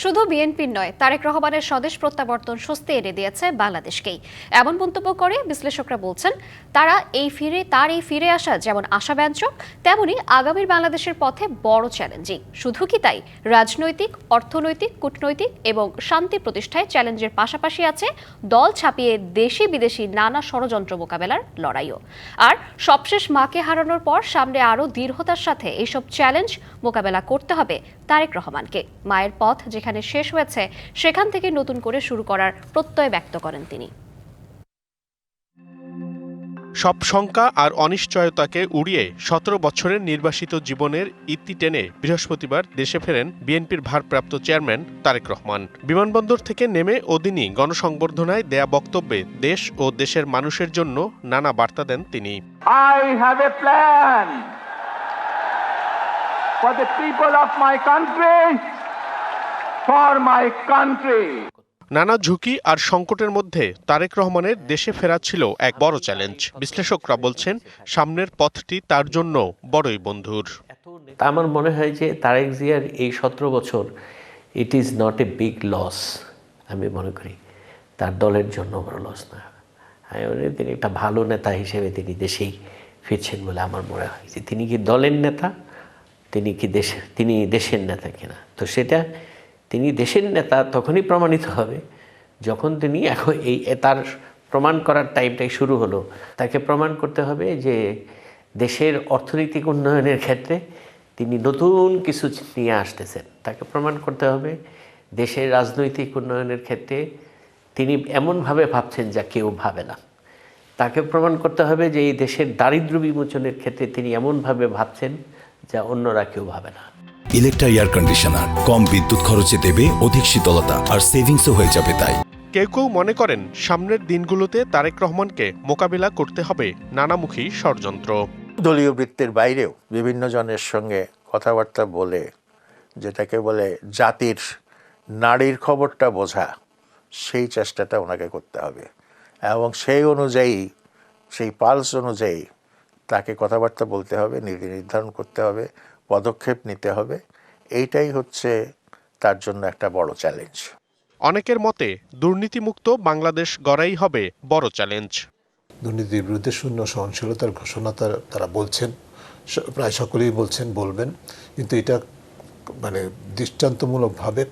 শুধু বিএনপির নয়, তারেক রহমানের স্বদেশ প্রত্যাবর্তন স্বস্তি এনে দিয়েছে বাংলাদেশকেই। এমন মন্তব্য করে বিশ্লেষকরা বলছেন, তারা এই ফিরে, তার এই ফিরে আসা যেমন আশাব্যঞ্জক, তেমনি আগামীর বাংলাদেশের পথে বড় চ্যালেঞ্জিং শুধু কি তাই? রাজনৈতিক, অর্থনৈতিক, কূটনৈতিক এবং শান্তি প্রতিষ্ঠায় চ্যালেঞ্জের পাশাপাশি আছে দল ছাপিয়ে দেশি বিদেশি নানা ষড়যন্ত্র মোকাবেলার লড়াইও। আর সবশেষ মাকে হারানোর পর সামনে আরও দৃঢ়তার সাথে এইসব চ্যালেঞ্জ মোকাবেলা করতে হবে তারেক রহমানকে। মায়ের পথ যেখানে শেষ হয়েছে সেখান থেকে নতুন করে শুরু করার প্রত্যয় ব্যক্ত করেন তিনি। সব শঙ্কা আর অনিশ্চয়তাকে উড়িয়ে সতেরো বছরের নির্বাসিত জীবনের ইতি টেনে বৃহস্পতিবার দেশে ফেরেন বিএনপির ভারপ্রাপ্ত চেয়ারম্যান তারেক রহমান। বিমানবন্দর থেকে নেমে ওদিনই গণসংবর্ধনায় দেয়া বক্তব্যে দেশ ও দেশের মানুষের জন্য নানা বার্তা দেন তিনি। I have a plan for the people of my country, for my country. নানা ঝুঁকি আর সংকটের মধ্যে তারেক রহমানের দেশে ফেরা ছিল এক বড় চ্যালেঞ্জ। বিশ্লেষকরা বলছেন সামনের পথটি তার জন্য বড়ই বন্ধুর। আমার মনে হয় যে তারেক জিয়ার এই সতেরো বছর it is not a big loss আমি মনে করি। তার দলের জন্য বড় লস না। আমি মনে তিনি একটা ভালো নেতা হিসেবে তিনি দেশেই ফিরছেন বলে আমার মনে হয়। যে তিনি কি দলের নেতা তিনি কি দেশের তিনি দেশের নেতা কিনা। তো সেটা তিনি দেশের নেতা তখনই প্রমাণিত হবে, যখন তিনি এখন এই তার প্রমাণ করার টাইমটাই শুরু হলো। তাকে প্রমাণ করতে হবে যে দেশের অর্থনৈতিক উন্নয়নের ক্ষেত্রে তিনি নতুন কিছু নিয়ে আসতেছেন। তাকে প্রমাণ করতে হবে দেশের রাজনৈতিক উন্নয়নের ক্ষেত্রে তিনি এমনভাবে ভাবছেন যা কেউ ভাবে না। তাকে প্রমাণ করতে হবে যে এই দেশের দারিদ্র্য বিমোচনের ক্ষেত্রে তিনি এমনভাবে ভাবছেন যা অন্যরা কেউ ভাবে না। ইলেকট্রা এয়ার কন্ডিশনার কম বিদ্যুৎ খরচে দেবে অধিক শীতলতা আর সেভিংসও হয়ে যাবে তাই। কেউ কেউ মনে করেন সামনের দিনগুলোতে তারেক রহমানকে মোকাবিলা করতে হবে নানামুখী ষড়যন্ত্র। দলীয় বৃত্তের বাইরেও বিভিন্ন জনের সঙ্গে কথাবার্তা বলে যেটাকে বলে জাতির নারীর খবরটা বোঝা সেই চেষ্টাটা ওনাকে করতে হবে। এবং সেই অনুযায়ী সেই পালস অনুযায়ী তাকে কথাবার্তা বলতে হবে নীতি নির্ধারণ করতে হবে পদক্ষেপ নিতে হবে। এইটাই হচ্ছে তার জন্য একটা বড় চ্যালেঞ্জ। অনেকের মতে দুর্নীতিমুক্ত বাংলাদেশ গড়াই হবে বড় চ্যালেঞ্জ। দুর্নীতির বিরুদ্ধে শূন্য সহনশীলতার ঘোষণা তার- তারা বলছেন প্রায় সকলেই বলছেন বলবেন। কিন্তু এটা মানে দৃষ্টান্তমূলকভাবে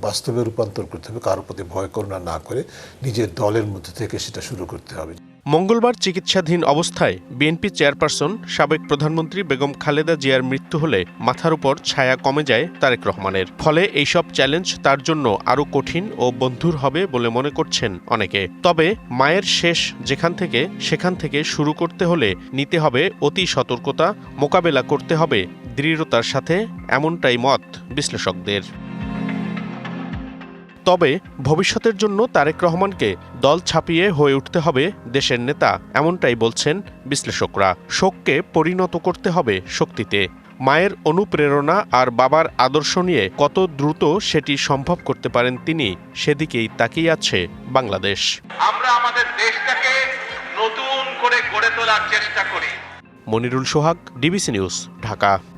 বাস্তবে রূপান্তর করতে হবে কারোর প্রতি ভয় করুণা না করে নিজের দলের মধ্যে থেকে সেটা শুরু করতে হবে। মঙ্গলবার চিকিৎসাধীন অবস্থায় বিএনপি চেয়ারপারসন সাবেক প্রধানমন্ত্রী বেগম খালেদা জিয়ার মৃত্যু হলে মাথার উপর ছায়া কমে যায় তারেক রহমানের। ফলে এইসব চ্যালেঞ্জ তার জন্য আরও কঠিন ও বন্ধুর হবে বলে মনে করছেন অনেকে। তবে মায়ের শেষ যেখান থেকে সেখান থেকে শুরু করতে হলে নিতে হবে অতি সতর্কতা, মোকাবেলা করতে হবে দৃঢ়তার সাথে, এমনটাই মত বিশ্লেষকদের। তবে ভবিষ্যতের জন্য তারেক রহমানকে দল ছাপিয়ে হয়ে উঠতে হবে দেশের নেতা এমনটাই বলছেন বিশ্লেষকরা। শোককে পরিণত করতে হবে শক্তিতে। মায়ের অনুপ্রেরণা আর বাবার আদর্শ নিয়ে কত দ্রুত সেটি সম্ভব করতে পারেন তিনি সেদিকেই তাকিয়ে আছে বাংলাদেশ। আমরা আমাদের দেশটাকে নতুন করে গড়ে তোলার চেষ্টা করি। Monirul Sohag DBC news Dhaka.